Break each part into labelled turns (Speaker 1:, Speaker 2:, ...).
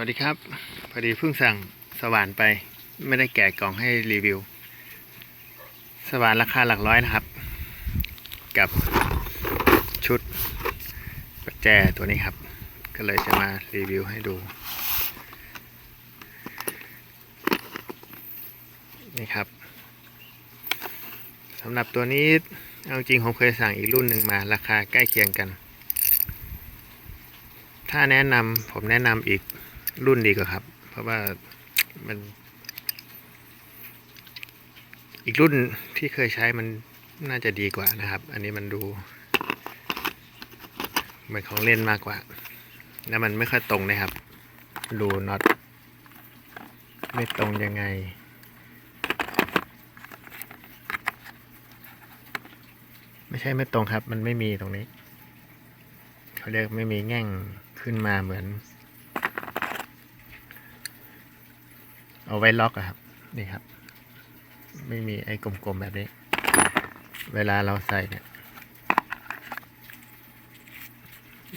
Speaker 1: วัสดีครับ พอดีเพิ่งสั่งสว่านไป ไม่ได้แกะกล่องให้รีวิว สว่านราคาหลักร้อยนะครับ กับชุดประแจตัวนี้ครับ ก็เลยจะมารีวิวให้ดู นี่ครับสำหรับตัวนี้เอาจริงผมเคยสั่งอีกรุ่นหนึ่งมา ราคาใกล้เคียงกัน ถ้าแนะนำผมแนะนำอีก รุ่นดีกว่าครับ เพราะว่ามัน อีกรุ่นที่เคยใช้มันน่าจะดีกว่านะครับ อันนี้มันดูเหมือนของเล่นมากกว่า แล้วมันไม่ค่อยตรงนะครับ ดูน็อตไม่ตรงยังไงไม่ใช่ไม่ตรงครับ มันไม่มีตรงนี้ เขาเรียกไม่มีแง่งขึ้นมาเหมือน เอาไว้ล็อกอะครับ นี่ครับ ไม่มีไอ้กลมๆแบบนี้ เวลาเราใส่เนี่ย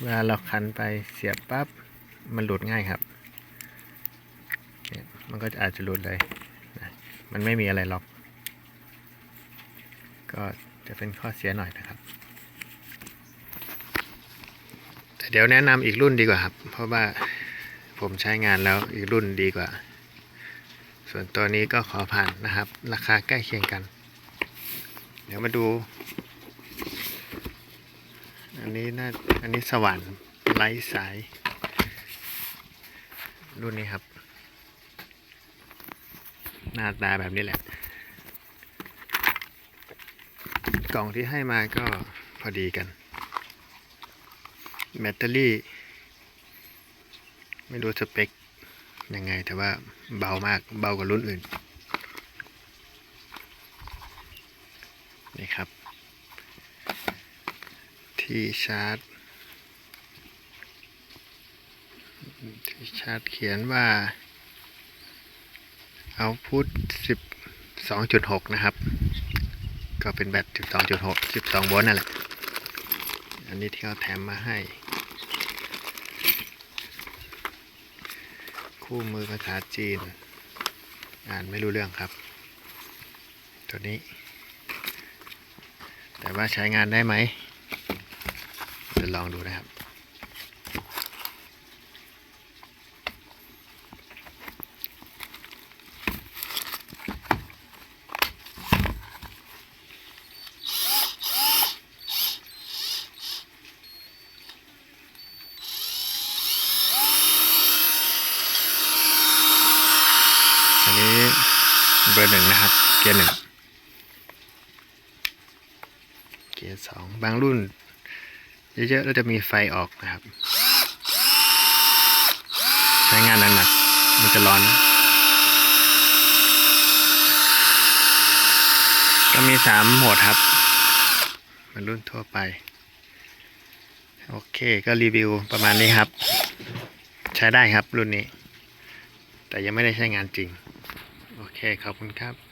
Speaker 1: เวลาเราคันไปเสียบปั๊บ มันหลุดง่ายครับเนี่ยมันก็จะอาจจะหลุดเลยนะมันไม่มีอะไรล็อก ก็จะเป็นข้อเสียหน่อยนะครับแต่เดี๋ยวแนะนำอีกรุ่นดีกว่าครับ เพราะว่าผมใช้งานแล้วอีกรุ่นดีกว่า ส่วนตัวนี้ก็ขอผ่านนะครับ ราคาใกล้เคียงกัน เดี๋ยวมาดู อันนี้น่าอันนี้สว่านไร้สาย รุ่นนี้ครับ หน้าตาแบบนี้แหละ กล่องที่ให้มาก็พอดีกัน แบตเตอรี่ ไม่รู้สเปค ยังไงแต่ว่าเบามากเบากว่ารุ่นอื่น นี่ครับ ที่ชาร์จ ที่ชาร์จเขียนว่าเอาพุท12.6 นะครับ ก็เป็นแบต 12.6 12 โวลต์นั่นแหละ อันนี้ที่เขาแถมมาให้ คู่มือภาษาจีน อ่านไม่รู้เรื่องครับ ตัวนี้ แต่ว่าใช้งานได้ไหมจะลองดูนะครับ อันนี้เบอร์หนึ่งนะครับ เกียร์หนึ่งเกียร์สองบางรุ่น เยอะๆแล้วจะมีไฟออกนะครับ ใช้งานหนักๆมันจะร้อน ก็มีสามโหมดครับมันรุ่นทั่วไป โอเคก็รีวิวประมาณนี้ครับ ใช้ได้ครับรุ่นนี้ แต่ยังไม่ได้ใช้งานจริง โอเคขอบคุณครับ